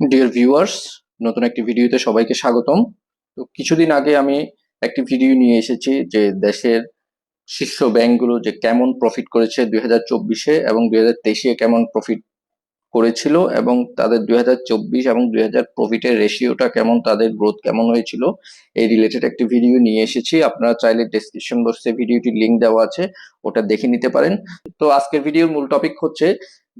Dear viewers নতুন একটি ভিডিওতে সবাইকে স্বাগতম। তো কিছুদিন আগে আমি একটি ভিডিও নিয়ে এসেছি যে দেশের শীর্ষ ব্যাংকগুলো যে কেমন প্রফিট করেছে দুই হাজার চব্বিশে এবং দুই হাজার তেইশে কেমন প্রফিট করেছিল এবং তাদের দুই হাজার চব্বিশ এবং দুই হাজার প্রফিটের রেশিওটা কেমন, তাদের গ্রোথ কেমন হয়েছিল, এই রিলেটেড একটি ভিডিও নিয়ে এসেছি। আপনারা চাইলে ডেসক্রিপশন বক্সে ভিডিওটির লিঙ্ক দেওয়া আছে, ওটা দেখে নিতে পারেন। তো আজকের ভিডিওর মূল টপিক হচ্ছে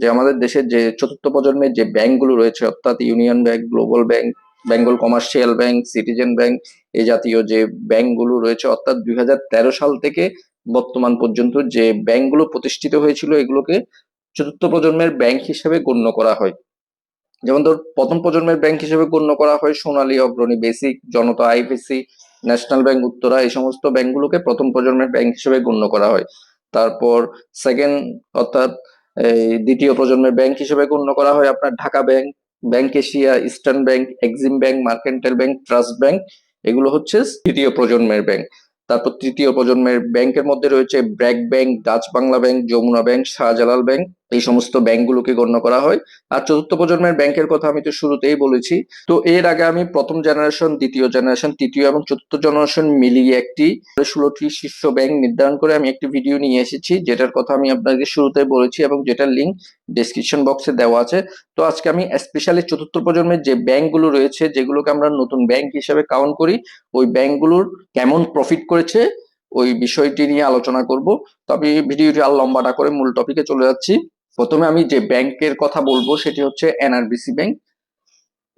যে আমাদের দেশের যে চতুর্থ প্রজন্মের যে ব্যাংকগুলো রয়েছে, অর্থাৎ union bank, global bank, Bengal commercial bank, citizen bank এই জাতীয় যে ব্যাংকগুলো রয়েছে, অর্থাৎ দুই হাজার তেরো সাল থেকে বর্তমান পর্যন্ত যে ব্যাংকগুলো প্রতিষ্ঠিত হয়েছিল, এগুলোকে চতুর্থ প্রজন্মের ব্যাংক হিসেবে গণ্য করা হয়। যেমন ধর, প্রথম প্রজন্মের ব্যাংক হিসেবে গণ্য করা হয় Sonali, Agrani, basic, Janata, IPC, national bank, Uttara, এই সমস্ত ব্যাংকগুলোকে প্রথম প্রজন্মের ব্যাংক হিসেবে গণ্য করা হয়। তারপর সেকেন্ড, অর্থাৎ এই দ্বিতীয় প্রজন্মের ব্যাংক হিসেবে গণ্য করা হয় আপনার Dhaka bank bank Asia, eastern bank, Exim bank mercantile bank, trust bank, এগুলো হচ্ছে তৃতীয় প্রজন্মের ব্যাংক। তারপর তৃতীয় প্রজন্মের ব্যাংকের মধ্যে রয়েছে BRAC bank, Dutch Bangla bank, Jamuna bank, Shahjalal bank এই সমস্ত ব্যাংকগুলোকে গণ্য করা হয়। আর চতুর্থ প্রজন্মের ব্যাংকের কথা আমি তো শুরুতেই বলেছি। তো এর আগে আমি প্রথম জেনারেশন দ্বিতীয় জেনারেশন তৃতীয় এবং চতুর্থ জেনারেশন মিলিয়ে একটি ষোলোটি শীর্ষ ব্যাংক নির্ধারণ করে আমি একটি ভিডিও নিয়ে এসেছি, যেটার কথা আমি আপনাকে শুরুতে বলেছি এবং যেটার লিঙ্ক ডেসক্রিপশন বক্সে দেওয়া আছে। তো আজকে আমি স্পেশালি চতুর্থ প্রজন্মের যে ব্যাংকগুলো রয়েছে, যেগুলোকে আমরা নতুন ব্যাংক হিসেবে কাউন্ট করি, ওই ব্যাংকগুলোর কেমন প্রফিট করেছে, ওই বিষয়টি নিয়ে আলোচনা করব। তবে ভিডিওটি আর লম্বাটা করে মূল টপিকে চলে যাচ্ছি। প্রথমে আমি যে ব্যাংকের কথা বলব সেটি হচ্ছে এনআরবিসি ব্যাংক।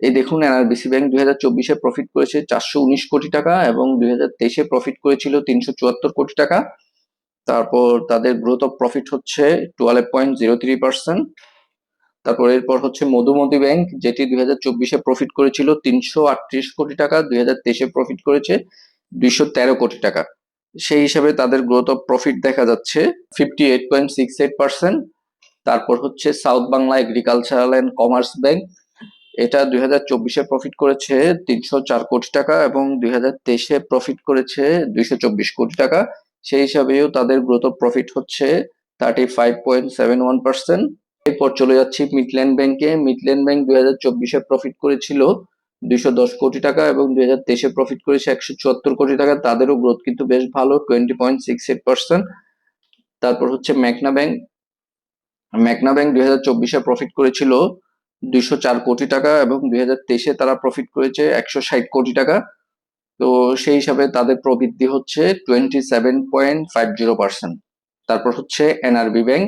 এই দেখুন, এনআরবিসি ব্যাংক দুই হাজার চব্বিশে প্রফিট করেছে চারশো উনিশ কোটি টাকা এবং দুই হাজার তেইশে প্রফিট করেছিল তিনশো চুয়াত্তর কোটি টাকা। তারপর তাদের গ্রোথ অফ প্রফিট হচ্ছে twelve point zero three percent তারপর এরপর হচ্ছে মধুমতি ব্যাংক, যেটি দুই হাজার চব্বিশে প্রফিট করেছিল তিনশো আটত্রিশ কোটি টাকা, দুই হাজার তেইশে প্রফিট করেছে দুইশো তেরো কোটি টাকা। সেই হিসাবে তাদের গ্রোথ অফ প্রফিট দেখা যাচ্ছে fifty eight point six eight percent তারপর হচ্ছে south Bangla agricultural and commerce bank. এটা দুই হাজার চব্বিশে প্রফিট করেছে তিনশো চার কোটি টাকা এবং দুই হাজার তেইশে প্রফিট করেছে দুইশো চব্বিশ কোটি টাকা। সেই হিসাবেও তাদের গ্রোথ অফ প্রফিট হচ্ছে thirty five point seven one percent এরপর চলে যাচ্ছি মিডল্যান্ড ব্যাংকে মিডল্যান্ড ব্যাংক দুই হাজার চব্বিশে প্রফিট করেছিল দুইশো দশ কোটি টাকা এবং দুই হাজার তেইশে প্রফিট করেছে একশো চুয়াত্তর কোটি টাকা। তাদেরও গ্রোথ কিন্তু বেশ ভালো twenty point six eight percent তারপর হচ্ছে ম্যাকনা ব্যাংক ম্যাকনা ব্যাংক দুই হাজার চব্বিশে প্রফিট করেছিল দুইশো চার কোটি টাকা এবং দুই হাজার তেইশে তারা প্রফিট করেছে একশো ষাট কোটি টাকা। তো সেই হিসাবে তাদের প্রবৃদ্ধি হচ্ছে twenty seven point five zero percent তারপর হচ্ছে এনআরবি ব্যাংক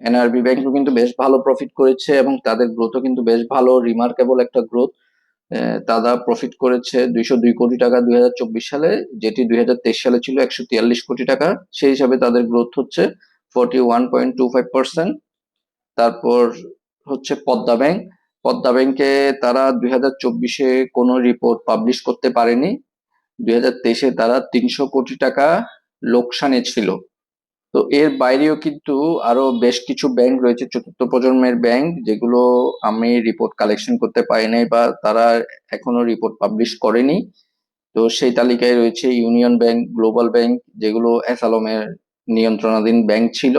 এনআরবি ব্যাংকও কিন্তু বেশ ভালো প্রফিট করেছে এবং তাদের গ্রোথও কিন্তু বেশ ভালো রিমার্কেবল একটা গ্রোথ তারা প্রফিট করেছে দুইশো দুই কোটি টাকা দুই হাজার চব্বিশ সালে, যেটি দুই হাজার তেইশ সালে ছিল একশো কোটি টাকা। সেই হিসাবে তাদের গ্রোথ হচ্ছে forty one point two five percent তারপর হচ্ছে পদ্মা ব্যাংক। পদ্মা ব্যাংকে তারা দুই হাজার চব্বিশে কোনো রিপোর্ট পাবলিশ করতে পারেনি। দুই হাজার তেইশে তারা তিনশো কোটি টাকা লোকসানে ছিল। তো এর বাইরেও কিন্তু আরও বেশ কিছু ব্যাংক রয়েছে, চতুর্থ প্রজন্মের ব্যাংক যেগুলো আমি রিপোর্ট কালেকশন করতে পারি নাই বা তারা এখনও রিপোর্ট পাবলিশ করেনি। তো সেই তালিকায় রয়েছে ইউনিয়ন ব্যাংক গ্লোবাল ব্যাংক যেগুলো অ্যাসালমের নিয়ন্ত্রণাধীন ব্যাংক ছিল।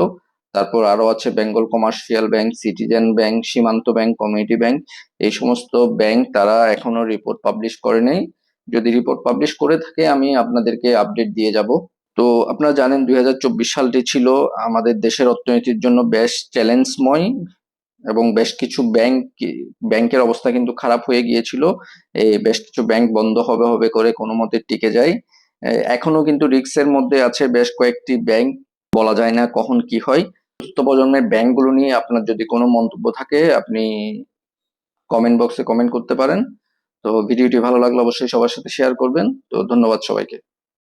তারপর আরও আছে Bengal commercial bank citizen bank Shimanto bank community bank এই সমস্ত ব্যাংক তারা এখনও রিপোর্ট পাবলিশ করে নেই। যদি রিপোর্ট পাবলিশ করে থাকে, আমি আপনাদেরকে আপডেট দিয়ে যাব। তো আপনারা জানেন, দুই হাজার চব্বিশ সালটি ছিল আমাদের দেশের অর্থনীতির জন্য বেশ চ্যালেঞ্জময় এবং বেশ কিছু ব্যাংক ব্যাংকের অবস্থা কিন্তু খারাপ হয়ে গিয়েছিল। এই বেশ কিছু ব্যাংক বন্ধ হবে হবে করে কোনো মতে টিকে যায়। এখনও কিন্তু রিক্সের মধ্যে আছে বেশ কয়েকটি ব্যাংক বলা যায় না কখন কি হয়। চতুর্থ প্রজন্মের ব্যাংকগুলো নিয়ে আপনার যদি কোনো মন্তব্য থাকে, আপনি কমেন্ট বক্সে কমেন্ট করতে পারেন। তো ভিডিওটি ভালো লাগলে অবশ্যই সবার সাথে শেয়ার করবেন। তো ধন্যবাদ সবাইকে।